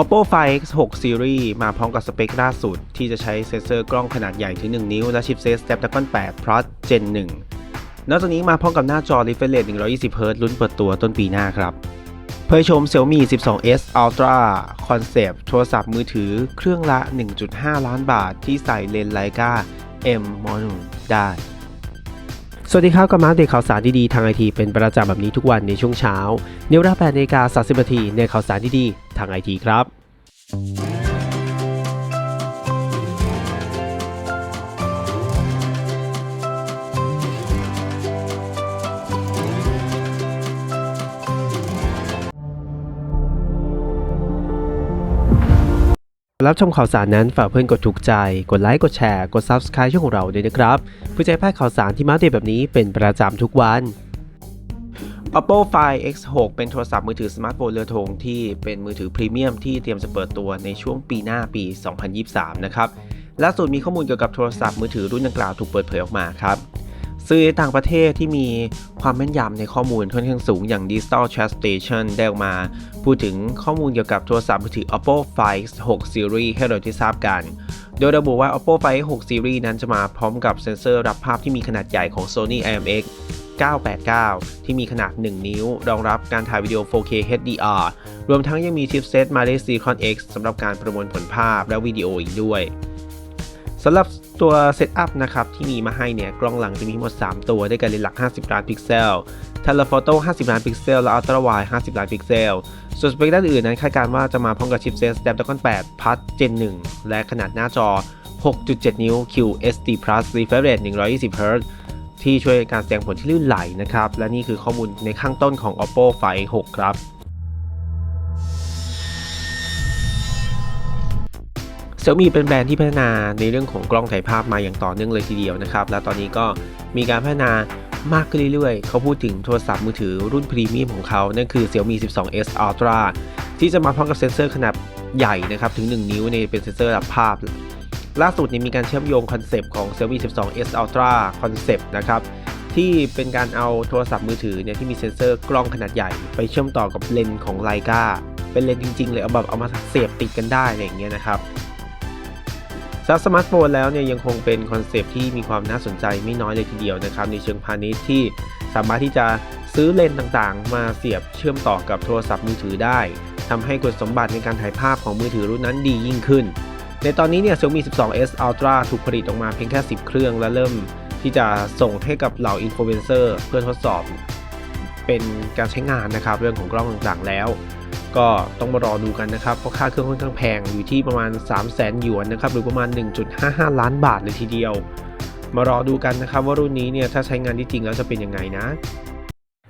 Oppo Find X6 Series มาพร้อมกับสเปคล่าสุด ที่จะใช้เซ็นเซอร์กล้องขนาดใหญ่ถึง 1 นิ้ว และชิปเซต Snapdragon 8 Plus Gen 1 นอกจากนี้มาพร้อมกับหน้าจอ refresh rate 120Hz รุ่นเปิดตัวต้นปีหน้าครับ เผยชม Xiaomi 12s Ultra Concept โทรศัพท์มือถือเครื่องละ 1.5 ล้านบาท ที่ใส่เลนส์ไลกา M Mono ได้ สวัสดีครับกับมาเดตข่าวสารดีๆทางไอทีเป็นประจำแบบนี้ทุกวันในช่วงเช้าในเวลา8นาฬิกา30นาทีในข่าวสารดีๆ ทางไอทีครับ รับชมข่าวสารนั้นฝากเพื่อนกดถูกใจ กดไลค์กดแชร์ กด Subscribe ช่องของเราด้วยนะครับ เพื่อจะให้พลาดข่าวสารที่มาเดตแบบนี้เป็นประจำทุกวัน Oppo Find X6 เป็นโทรศัพท์มือถือสมาร์ทโฟนเรือธงที่เป็นมือถือพรีเมียมที่เตรียมจะเปิดตัวในช่วงปีหน้าปี 2023 นะครับล่าสุดมีข้อมูลเกี่ยวกับโทรศัพท์มือถือรุ่นดังกล่าวถูกเปิดเผยออกมาครับสื่อต่างประเทศที่มีความแม่นยำในข้อมูลค่อนข้างสูงอย่าง Digital Chat Station ได้ออกมา พูดถึงข้อมูลเกี่ยวกับโทรศัพท์มือถือ Oppo Find X6 Series ให้เราได้ทราบกัน โดยระบุว่า Oppo Find X6 Series นั้นจะมาพร้อมกับเซ็นเซอร์รับภาพที่มีขนาดใหญ่ของ Sony IMX 989 ที่มีขนาด 1 นิ้ว รองรับการถ่ายวิดีโอ 4K HDR รวมทั้งยังมีชิปเซต Mali Silicon X สำหรับการประมวลผลภาพและวิดีโออีกด้วยสำหรับตัวเซตอัพนะครับที่มีมาให้เนี่ยกล้องหลังจะมีทั้งหมด 3 ตัวด้วยกันเลนส์หลัก 50 ล้านพิกเซล Telephoto 50 ล้านพิกเซล และ Ultra Wide 50 ล้านพิกเซล ส่วนสเปคด้านอื่นนั้นคาดการณ์ว่าจะมาพร้อมกับชิปเซต Snapdragon 8 Plus Gen 1 และขนาดหน้าจอ 6.7 นิ้ว QSD Plus Refresh Rate 120Hz ที่ช่วยการแสดงผลที่ลื่นไหลนะครับ และนี่คือข้อมูลในข้างต้นของ Oppo Find 6 ครับ Xiaomi เป็นแบรนด์ที่พัฒนาในเรื่องของกล้องถ่ายภาพมาอย่างต่อเนื่องเลยทีเดียวนะครับ และตอนนี้ก็มีการพัฒนามากขึ้นเรื่อยๆ เขาพูดถึงโทรศัพท์มือถือรุ่นพรีเมียมของเขา นั่นคือ Xiaomi 12s Ultra ที่จะมาพร้อมกับเซ็นเซอร์ขนาดใหญ่นะครับ ถึง 1 นิ้วในเป็นเซ็นเซอร์รับภาพ ล่าสุดนี้มีการเชื่อมโยงคอนเซปต์ของ Xiaomi 12s Ultra Concept นะครับที่เป็นการเอาโทรศัพท์มือถือเนี่ยที่มีเซ็นเซอร์กล้องขนาดใหญ่ ไปเชื่อมต่อกับเลนส์ของไลกาเป็นเลนส์จริงๆเลยเอาแบบเอามาเสียบติดกันได้อะไรอย่างเงี้ยนะครับสำหรับสมาร์ทโฟนแล้วเนี่ยยังคงเป็นคอนเซปต์ที่มีความน่าสนใจไม่น้อยเลยทีเดียวนะครับในเชิงพาณิชย์ที่สามารถที่จะซื้อเลนส์ต่างๆ มาเสียบเชื่อมต่อกับโทรศัพท์มือถือได้ทำให้คุณสมบัติในการถ่ายภาพของมือถือรุ่นนั้นดียิ่งขึ้น ในตอนนี้เนี่ย Xiaomi 12s Ultra ถูกผลิตออกมาเพียงแค่ 10 เครื่อง และเริ่มที่จะส่งให้กับเหล่าอินฟลูเอนเซอร์เพื่อทดสอบเป็นการใช้งานนะครับ เรื่องของกล้องต่างๆแล้ว ก็ต้องมารอดูกันนะครับ เพราะค่าเครื่องค่อนข้างแพงอยู่ที่ประมาณ 3 0 0แสนหยวนนะครับ หรือประมาณ 1.55 ล้านบาทเลยทีเดียว มารอดูกันนะครับว่ารุ่นนี้เนี่ยถ้าใช้งานที่จริงแล้วจะเป็นยังไงนะ